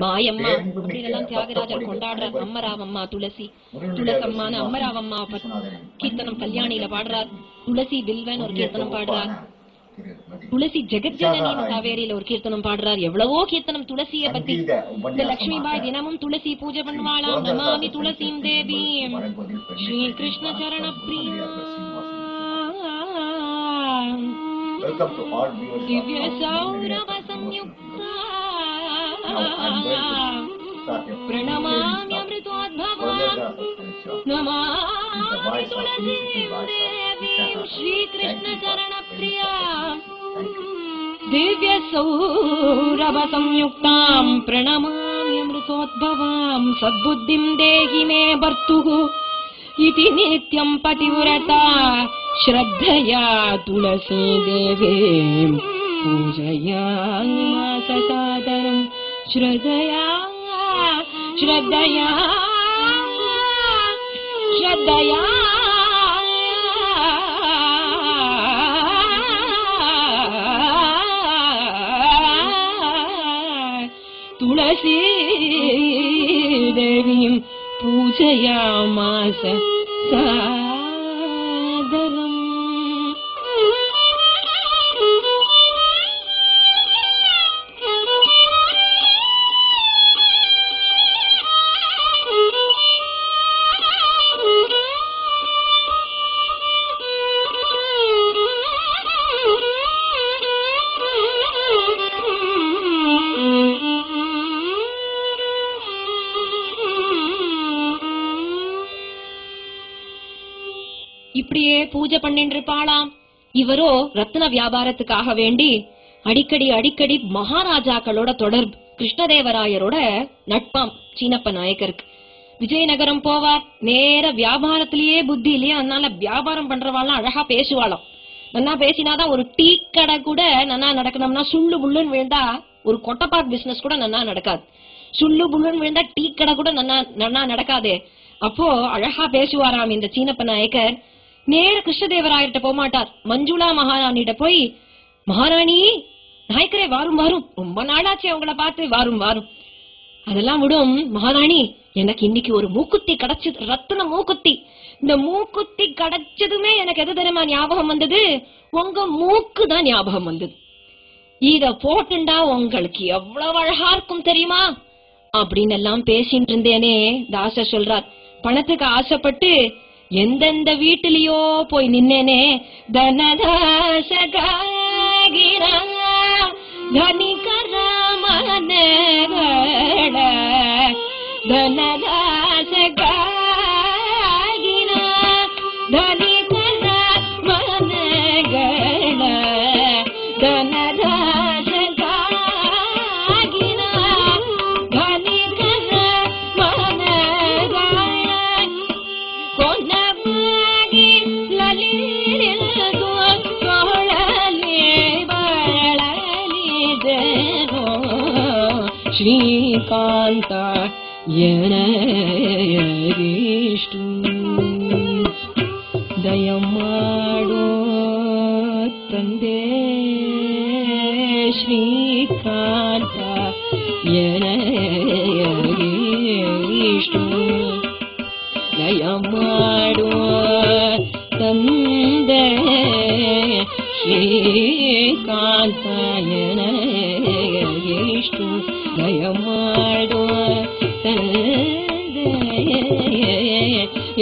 மாயம்மா அப்படின்னெல்லாம் தியாகராஜர் கொண்டாடுறார் அம்மராவம்மா துளசி துளசம்மான அம்மராவம்மா கீர்த்தனம் கல்யாணியில பாடுறார் துளசி பில்வன் ஒரு கீர்த்தனம் பாடுறார் துளசி ஜெகஜனனின்னு காவேரியில ஒரு கீர்த்தனம் பாடுறார் எவ்வளவோ கீர்த்தனம் துளசிய பத்தி இந்த லட்சுமி பாய் தினமும் துளசி பூஜை பண்ணுவாளாம் நமாமி துளசிம் தேவீம் ஸ்ரீ கிருஷ்ண சரண பிரியா திவ்ய சௌரவ சம்யுக்தா भवा श्रीकृष्णचरणप्रिया। दिव्यसौरव संयुक्तां प्रणमाय मृतोद्भवां सद्बुद्धिं देहि मे भर्तुः इति नित्यं पतिव्रता श्रद्धया तुलसी देवे पूजया Şradaya, şradaya, şradaya. Tulasi devim pujayamasa. பூஜை பண்ணிட்டு இருப்பாளாம் இவரோ ரத்ன வியாபாரத்துக்காக வேண்டி அடிக்கடி அடிக்கடி மகாராஜாக்களோட தொடர்பு கிருஷ்ணதேவராயரோட நட்பாம் சீனப்ப நாயக்கருக்கு. விஜயநகரம் போவார் நேர வியாபாரத்திலேயே புத்தி இல்லையா? அதனால வியாபாரம் பண்றவாள்லாம் அழகா பேசுவாளாம். நல்லா பேசினாதான் ஒரு டீ கடை கூட நல்லா நடக்கணும்னா சுள்ளு புள்ளுன்னு விழுந்தா ஒரு கொட்டப்பாக் பிசினஸ் கூட நல்லா நடக்காது. சுள்ளு புள்ளுன்னு விழுந்தா டீ கடை கூட நல்லா நல்லா நடக்காதே. அப்போ அழகா பேசுவாராம் இந்த சீனப்ப நாயக்கர். நேர கிருஷ்ணதேவராயர்கிட்ட போக மாட்டார் மஞ்சுளா மகாராணிகிட்ட போய் மகாராணி நாயக்கரே வாரும் வாரும். ரொம்ப நாளாச்சு அவங்கள பார்த்து வாரும் வாரும். அதெல்லாம் விடும். மகாராணி எனக்கு இன்னைக்கு ஒரு மூக்குத்தி கிடைச்சது ரத்தின மூக்குத்தி. இந்த மூக்குத்தி கிடைச்சதுமே எனக்கு எது தெரியுமா ஞாபகம் வந்தது? உங்க மூக்கு தான் ஞாபகம் வந்தது. இத போட்டுண்டா உங்களுக்கு எவ்வளவு அழகா இருக்கும் தெரியுமா? அப்படின்னு எல்லாம் பேசிட்டு இருந்தேனே தாசர் சொல்றார். பணத்துக்கு ஆசைப்பட்டு എന്തെന്ത വീട്ടിലെയോ പോയി നിന്നേനെ ധനദാശകാകിര ധനികര മനകള ധനദ श्रीकान्ता य नेष्ट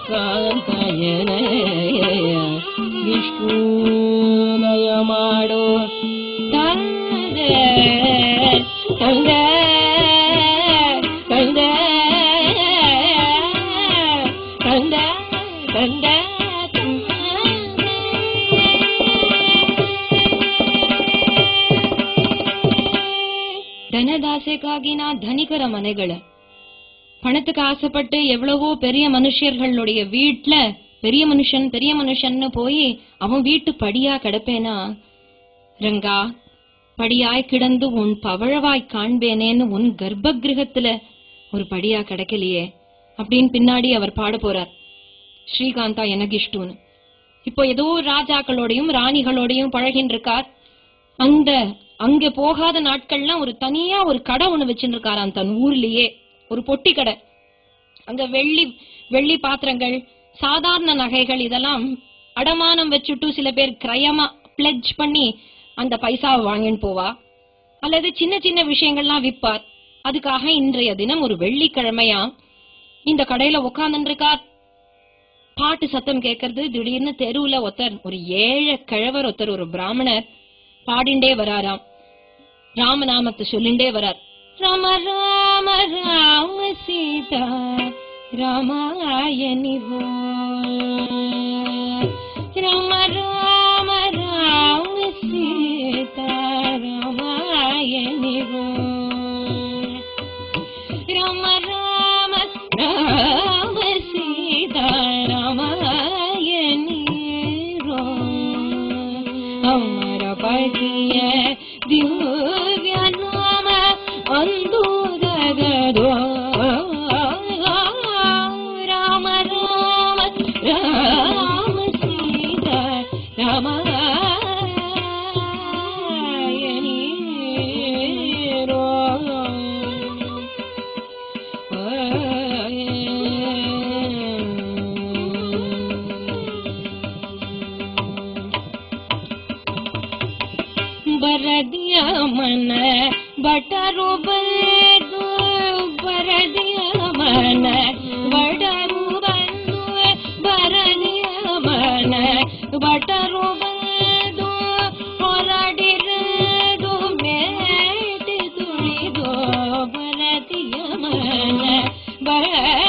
ಶ್ರೀಕಾಂತಯನೇ ವಿಷ್ಣುನಯ ಮಾಡೋ ತಂದೆ ತಂದೆ ತಂದೆ ತಂದೆ ತಂದೆ ಧನದಾಸೆಗಾಗಿ ನಾ ಧನಿಕರ ಮನೆಗಳ பணத்துக்கு ஆசைப்பட்டு எவ்வளவோ பெரிய மனுஷர்களுடைய வீட்டுல பெரிய மனுஷன் பெரிய மனுஷன்னு போய் அவன் வீட்டு படியா கிடப்பேனா? ரங்கா படியாய் கிடந்து உன் பவழவாய் காண்பேனேன்னு உன் கர்ப்ப கிரகத்துல ஒரு படியா கிடைக்கலையே அப்படின்னு பின்னாடி அவர் பாட போறார். ஸ்ரீகாந்தா எனக்கு இஷ்டம்னு. இப்போ ஏதோ ராஜாக்களோடையும் ராணிகளோடையும் பழகின்றிருக்கார். அந்த அங்க போகாத நாட்கள்லாம் ஒரு தனியா ஒரு கடை ஒண்ணு வச்சுருக்காராம் தன் ஊர்லயே. ஒரு பொட்டி கடை. அங்க வெள்ளி வெள்ளி பாத்திரங்கள் சாதாரண நகைகள் இதெல்லாம் அடமானம் வச்சுட்டு சில பேர் கிரயமா பிளெட்ஜ் பண்ணி அந்த பைசாவை வாங்கின்னு போவா. அல்லது சின்ன சின்ன விஷயங்கள்லாம் விற்பார். அதுக்காக இன்றைய தினம் ஒரு வெள்ளிக்கிழமையா இந்த கடையில உட்கார்ந்துட்டு பாட்டு சத்தம் கேட்கறது திடீர்னு தெருவுல ஒருத்தர் ஒரு ஏழை கிழவர் ஒருத்தர் ஒரு பிராமணர் பாடிண்டே வராராம். ராமநாமத்தை சொல்லிண்டே வரார். ராம राम सीता रामायणि हो। राम राम राम सीता रामायणि हो। राम राम राम सीता रामायणि रो अमर पतिय दियो ಬಟರು ಬಂದು ಬರದಿಯ ಮನ ಬಟರು ಬಂದು ಬರದಿಯ ಮನ ಬಟರು ಬಂದು ಹೊರಡಿರದು ಮೇಟಿ ತುಳಿದು ಬರದಿಯ ಮನ ಬಟರು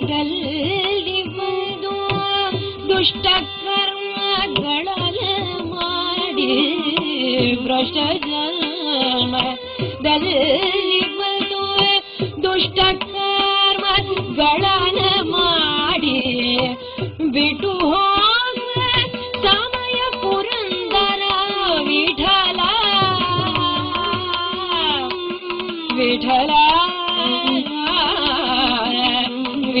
ಜನ್ಮದಲ್ಲಿ ಬಂದು ದುಷ್ಟ ಕರ್ಮಗಳ ಮಾಡಿ ಭ್ರಷ್ಟ ಜನ್ಮದಲ್ಲಿ ಬಂದು ದುಷ್ಟ ಕರ್ಮಗಳ ಮಾಡಿ ಬಿಟ್ಟು ಹೋಗುವ ಸಮಯ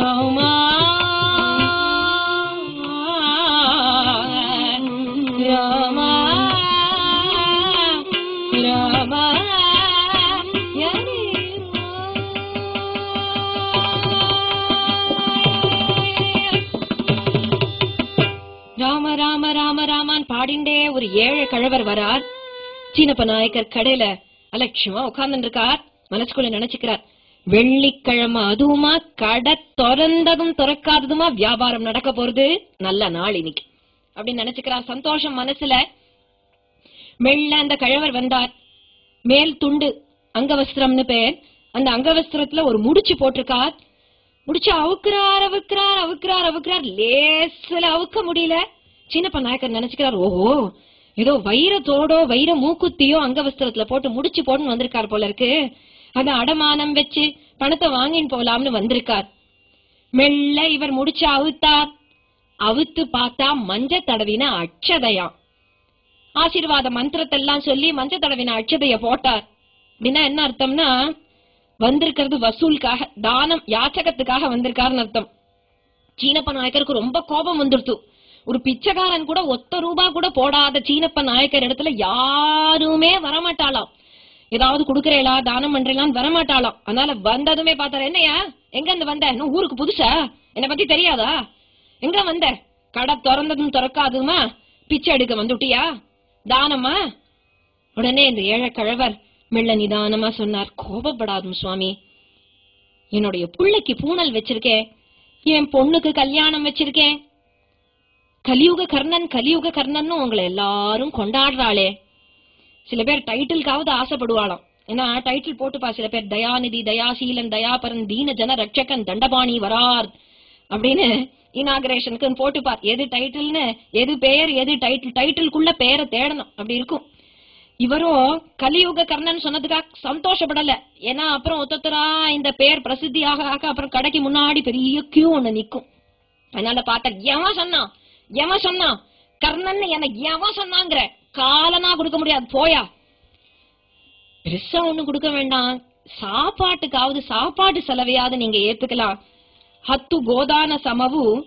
ராம ராம ராம ராமான் பாடிண்டே ஒரு ஏழு கழவர் வரார். சீனப்ப நாயக்கர் கடையில அலட்சியமா உட்கார்ந்து இருக்கார். மனசுக்குள்ள நினைச்சுக்கிறார். வெள்ளிக்கிழமை அதுவுமா கடை திறந்ததும் திறக்காததுமா வியாபாரம் நடக்க போறது? நல்ல நாள் இன்னைக்கு. அப்படின்னு நினைச்சுக்கிறார் சந்தோஷம் மனசுல. மெல்ல அந்த கழவர் வந்தார். மேல் துண்டு அங்கவஸ்திரம்னு பேர். அந்த அங்கவஸ்திரத்துல ஒரு முடிச்சு போட்டிருக்கார். முடிச்சு அவுக்கிறார் அவுக்கிறார் அவுக்கிறார் அவுக்கிறார். லேசுல அவுக்க முடியல. சின்னப்ப நாயக்கர் நினைச்சுக்கிறார் ஓஹோ ஏதோ வைரத்தோடோ வைர மூக்குத்தியோ அங்கவஸ்திரத்துல போட்டு முடிச்சு போட்டுன்னு வந்திருக்கார் போல இருக்கு. அத அடமானம் வச்சு பணத்தை வாங்கின்னு போலாம்னு வந்திருக்கார். மெல்ல இவர் முடிச்சு அவுத்தார். அவுத்து பார்த்தா மஞ்ச தடவின அட்சதையாம் ஆசீர்வாத மந்திரத்தை எல்லாம் சொல்லி மஞ்ச தடவின அட்சதைய போட்டார். அப்படின்னா என்ன அர்த்தம்னா வந்திருக்கிறது வசூலுக்காக தானம் யாச்சகத்துக்காக வந்திருக்காருன்னு அர்த்தம். சீனப்ப நாயக்கருக்கு ரொம்ப கோபம் வந்துடுத்து ஒரு பிச்சைக்காரன் கூட ஒத்த ரூபா கூட போடாத சீனப்ப நாயக்கர் இடத்துல யாருமே வரமாட்டாளாம். ஏதாவது குடுக்கறேளா தானம் பண்றேளான்னு வரமாட்டாளாம். அதனால வந்ததுமே பார்த்தாரு என்னையா எங்க இருந்து வந்த? இன்னும் ஊருக்கு புதுசா? என்னை பத்தி தெரியாதா? எங்க வந்த? கடை திறந்ததும் திறக்காதுமா? பிச்சை எடுக்க வந்துட்டியா? தானமா உடனே இந்த ஏழை கழவர் மெல்ல நிதானமா சொன்னார். கோபப்படாதும் சுவாமி. என்னுடைய புள்ளைக்கு பூணல் வச்சிருக்கேன் என் பொண்ணுக்கு கல்யாணம் வச்சிருக்கேன் கலியுக கர்ணன் கலியுக கர்ணன் உங்களை எல்லாரும் கொண்டாடுறாளே. சில பேர் டைட்டிலுக்காவது ஆசைப்படுவாளாம். ஏன்னா டைட்டில் போட்டுப்பா சில பேர் தயாநிதி தயாசீலன் தயாபரன் தீன ஜன ரட்சகன் தண்டபாணி வரார் அப்படின்னு இனாகிரேஷனுக்கு போட்டுப்பார் எது டைட்டில்னு எது பெயர் எது டைட்டில் டைட்டிலுக்குள்ள பெயரை தேடணும். அப்படி இருக்கும். இவரும் கலியுக கர்ணன் சொன்னதுக்காக சந்தோஷப்படல. ஏன்னா அப்புறம் ஒத்தொத்தரா இந்த பெயர் பிரசித்தியாக ஆக அப்புறம் கடைக்கு முன்னாடி பெரிய கியூ ஒண்ணு நிக்கும். அதனால பார்த்தா எவன் சொன்னான்? எவன் சொன்னான்? கர்ணன் எனக்கு எவன் சொன்னாங்கிற காலனா கொடுக்க முடியாது. போயா. பெருசா ஒண்ணு கொடுக்க வேண்டாம். சாப்பாட்டுக்காவது சாப்பாட்டு செலவையாவது நீங்க ஏத்துக்கலாம். ஹத்து கோதான சமவு